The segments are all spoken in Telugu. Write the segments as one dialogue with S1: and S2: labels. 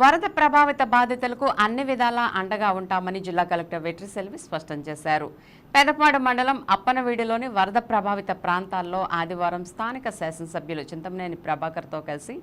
S1: వరద ప్రభావిత బాధితులకు అన్ని విధాలా అండగా ఉంటామని జిల్లా కలెక్టర్ వెట్రి సెల్వి స్పష్టం చేశారు. పెదపాడు మండలం అప్పనవీడిలోని వరద ప్రభావిత ప్రాంతాల్లో ఆదివారం స్థానిక శాసనసభ్యులు చింతమనేని ప్రభాకర్తో కలిసి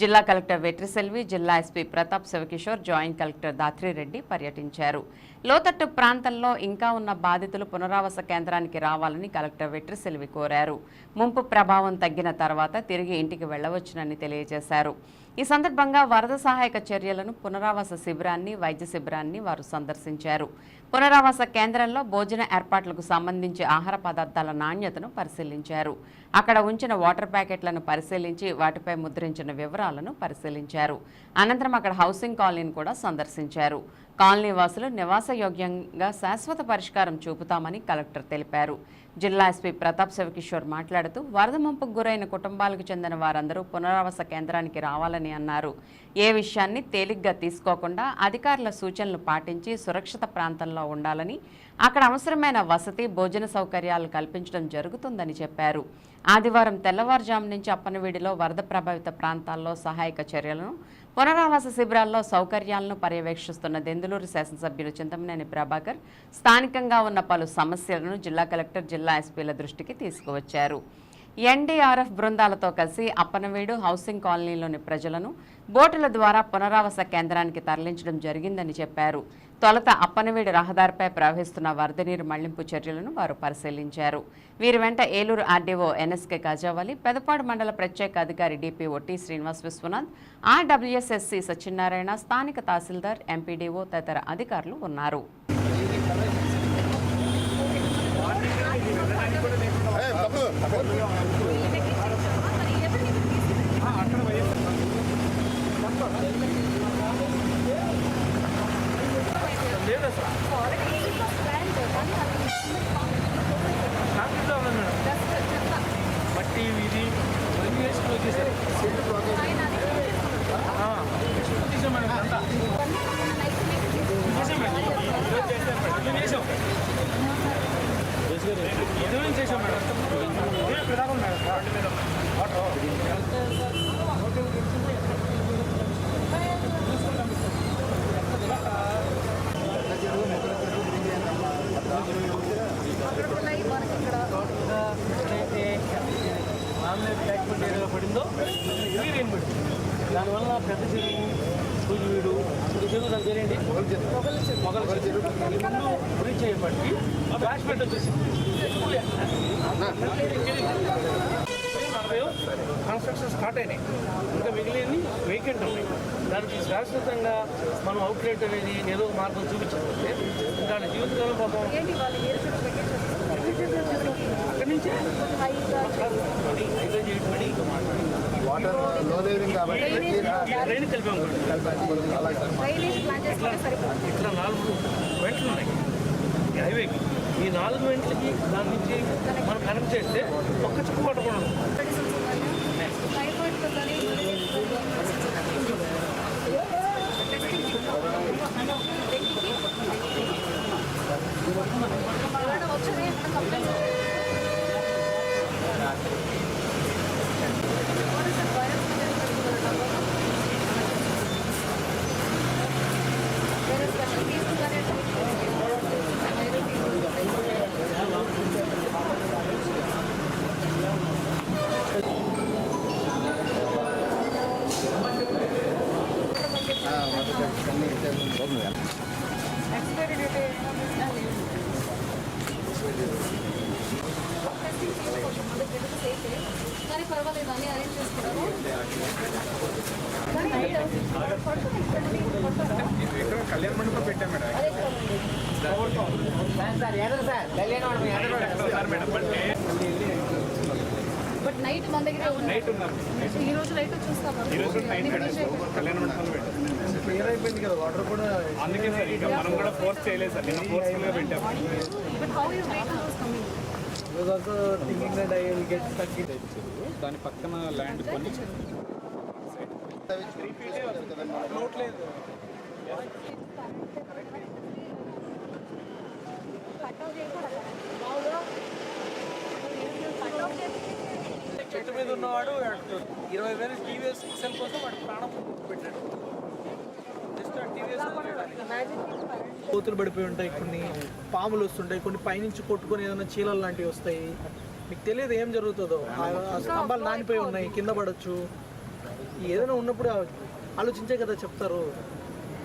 S1: జిల్లా కలెక్టర్ వెట్రిసెల్వి జిల్లా SP Pratap Shivakishore joint collector Dhatri Reddy పర్యటించారు. లోతట్టు ప్రాంతంలో ఇంకా ఉన్న బాధితులు పునరావాస కేంద్రానికి రావాలని కలెక్టర్ వెట్రిసెల్వి కోరారు. ముంపు ప్రభావం తగ్గిన తర్వాత తిరిగి ఇంటికి వెళ్ళవచ్చునని తెలియజేశారు. ఈ సందర్భంగా వరద సహాయక చర్యలను పునరావాస శిబిరాన్ని వైద్య శిబిరాన్ని వారు సందర్శించారు. పునరావాస కేంద్రంలో భోజన ఏర్పాట్లకు సంబంధించి ఆహార పదార్థాల నాణ్యతను పరిశీలించారు. అక్కడ ఉంచిన వాటర్ ప్యాకెట్లను పరిశీలించి వాటిపై ముద్రించిన వివరాలను పరిశీలించారు. అనంతరం అక్కడ హౌసింగ్ కాలనీని కూడా సందర్శించారు. కాలనీ వాసులు నివాసయోగ్యంగా శాశ్వత పరిష్కారం చూపుతామని కలెక్టర్ తెలిపారు. జిల్లా ఎస్పీ ప్రతాప్ శివకిషోర్ మాట్లాడుతూ వరద ముంపుకు గురైన కుటుంబాలకు చెందిన వారందరూ పునరావాస కేంద్రానికి రావాలని అన్నారు. ఏ విషయాన్ని తేలిగ్గా తీసుకోకుండా అధికారుల సూచనలు పాటించి సురక్షిత ప్రాంతంలో ఉండాలని అక్కడ అవసరమైన వసతి భోజన సౌకర్యాలు కల్పించడం జరుగుతుందని చెప్పారు. ఆదివారం తెల్లవారుజాము నుంచి అప్పనవీడిలో వరద ప్రభావిత ప్రాంతాల్లో సహాయక చర్యలను పునరావాస శిబిరాల్లో సౌకర్యాలను పర్యవేక్షిస్తున్న దెందులూరు శాసనసభ్యులు చింతమనేని ప్రభాకర్. స్థానికంగా ఉన్న పలు సమస్యలను జిల్లా కలెక్టర్ జిల్లా ఎస్పీల దృష్టికి తీసుకువచ్చారు. ఎన్డీఆర్ఎఫ్ బృందాలతో కలిసి అప్పనవీడు హౌసింగ్ కాలనీలోని ప్రజలను బోటుల ద్వారా పునరావాస కేంద్రానికి తరలించడం జరిగిందని చెప్పారు. తొలుత అప్పనవీడు రహదారిపై ప్రవహిస్తున్న వరద నీరు మళ్ళింపు చర్యలను వారు పరిశీలించారు. వీరి వెంట ఏలూరు ఆర్డీఓ ఎన్ఎస్కే గజావలి పెదపాడు మండల ప్రత్యేక అధికారి DPO T Srinivas Viswanath RWSSC Satyanarayana స్థానిక తహసీల్దార్ ఎంపీడీఓ తదితర అధికారులు ఉన్నారు.
S2: మట్టి ఇది ఇవన్నీ వేసి క్లోజ్ చేశారు ఆ, తీసాం మేడం అంతా తీసాం మేడం చేశాం మేడం చేసాం మేడం ఇదే ఇక్కడ దాకా ఉంది మేడం రోడ్డు మీద వాటర్ ఎక్కడైతే మామూలు ట్యాక్మెంట్ ఏరియాలో పడిందో తిరిగి దానివల్ల పెద్ద చెరువు సూజివీడు చెరువు దాని పేరేంటి మొగల చెరువు ఈ ముందు రీచ్ అయ్యేపటికి ఫ్లాష్ పెట్ వచ్చేసింది కన్స్ట్రక్షన్ స్టార్ట్ అయినాయి. ఇంకా మిగిలినవి వేకెంట్ ఉన్నాయి. దానికి శాశ్వతంగా మనం అవుట్లెట్ అనేది ఏదో ఒక మార్గం చూపించకపోతే ఇంకా వాళ్ళ జీవితకాలం పాపం అక్కడి నుంచే?
S3: వాటర్లో లేవింగ్ కాబట్టి
S2: ట్రైన్ కలిపాం ఇక్కడ నాలుగు వెంటలు ఉన్నాయి. హైవేకి ఈ నాలుగు వెంటలకి దాని నుంచి మనం కనెక్ట్ చేస్తే ఒక్క చుక్క పట్టకుండా
S4: కానీ పర్వాలేదు అని అరేంజ్ చేసుకున్నాము
S3: కళ్యాణ మండపం పెట్టాం మేడం
S4: బట్ నైట్ మన దగ్గర నైట్ ఈ రోజు నైట్ చూస్తాం
S3: కళ్యాణ మండపంలో పెట్టాం క్లియర్ అయిపోయింది కదా వాటర్ కూడా
S5: అందుకే సార్ ఇంకా మనం కూడా ఫోర్స్ చేయలేదు సార్. నిన్న ఫోర్స్ఫుల్గా పెట్టాం
S4: but how you those coming
S3: also thinking that I will get stuck in.
S5: దాని పక్కన ల్యాండ్ కొని.
S2: చెట్టు మీద ఉన్నవాడు ఇరవై వేలు టీవీఎస్ ఎక్సెల్ కోసం వాడు ప్రాణం పెట్టాడు.
S6: కోతులు పడిపోయి ఉంటాయి కొన్ని పాములు వస్తుంటాయి కొన్ని పైనుంచి కొట్టుకొని ఏదైనా చీలలు లాంటివి వస్తాయి. మీకు తెలియదు ఏం జరుగుతుందో. ఆ స్తంభాలు నానిపోయి ఉన్నాయి కింద పడవచ్చు ఏదైనా ఉన్నప్పుడు ఆలోచించే కదా చెప్తారు.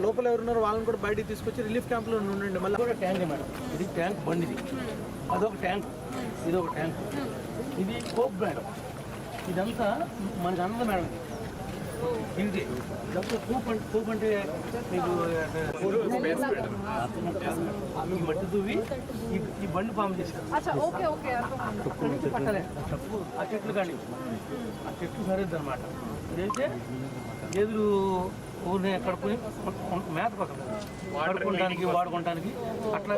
S6: లోపల ఎవరున్నారో వాళ్ళని కూడా బయటికి తీసుకొచ్చి రిలీఫ్ క్యాంప్లో ఉండండి. మళ్ళీ
S2: కూడా ట్యాంక్ మేడం. ఇది ట్యాంక్ బండిది. అదొక ట్యాంక్. ఇది ఒక ట్యాంక్ ఇది కోప్ మేడం. ఇదంతా మనకి అందదు మేడం ఇది. ఇదంతా కూప్ అంటే కూప్ అంటే మీకు మట్టి దువ్వి ఈ బండి పాము చేశారు.
S4: అచ్చా ఓకే ఓకే
S2: అక్కడి నుంచి పట్టలే. తప్పు ఆ చెట్లు కానీ ఆ చెట్లు సరిద్ది అనమాట ఇదైతే ఎదురు ఊరిని కడుపుని మేత పక్కన కడుక్కోవడానికి వాడుకోవడానికి అట్లా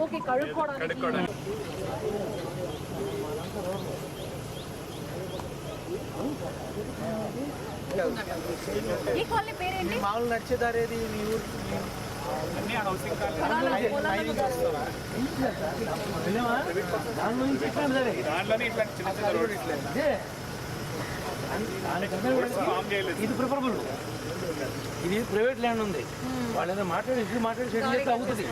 S4: ఈ కాలనీ పేరేంటి?
S6: మామూలు మీ ఊరు?
S2: ఇదే. ప్రిఫరబుల్. ఇది ప్రైవేట్ ల్యాండ్ ఉంది. వాళ్ళు ఏదో మాట్లాడి ఇది మాట్లాడి సెటిల్ చేస్తే అవుతుంది.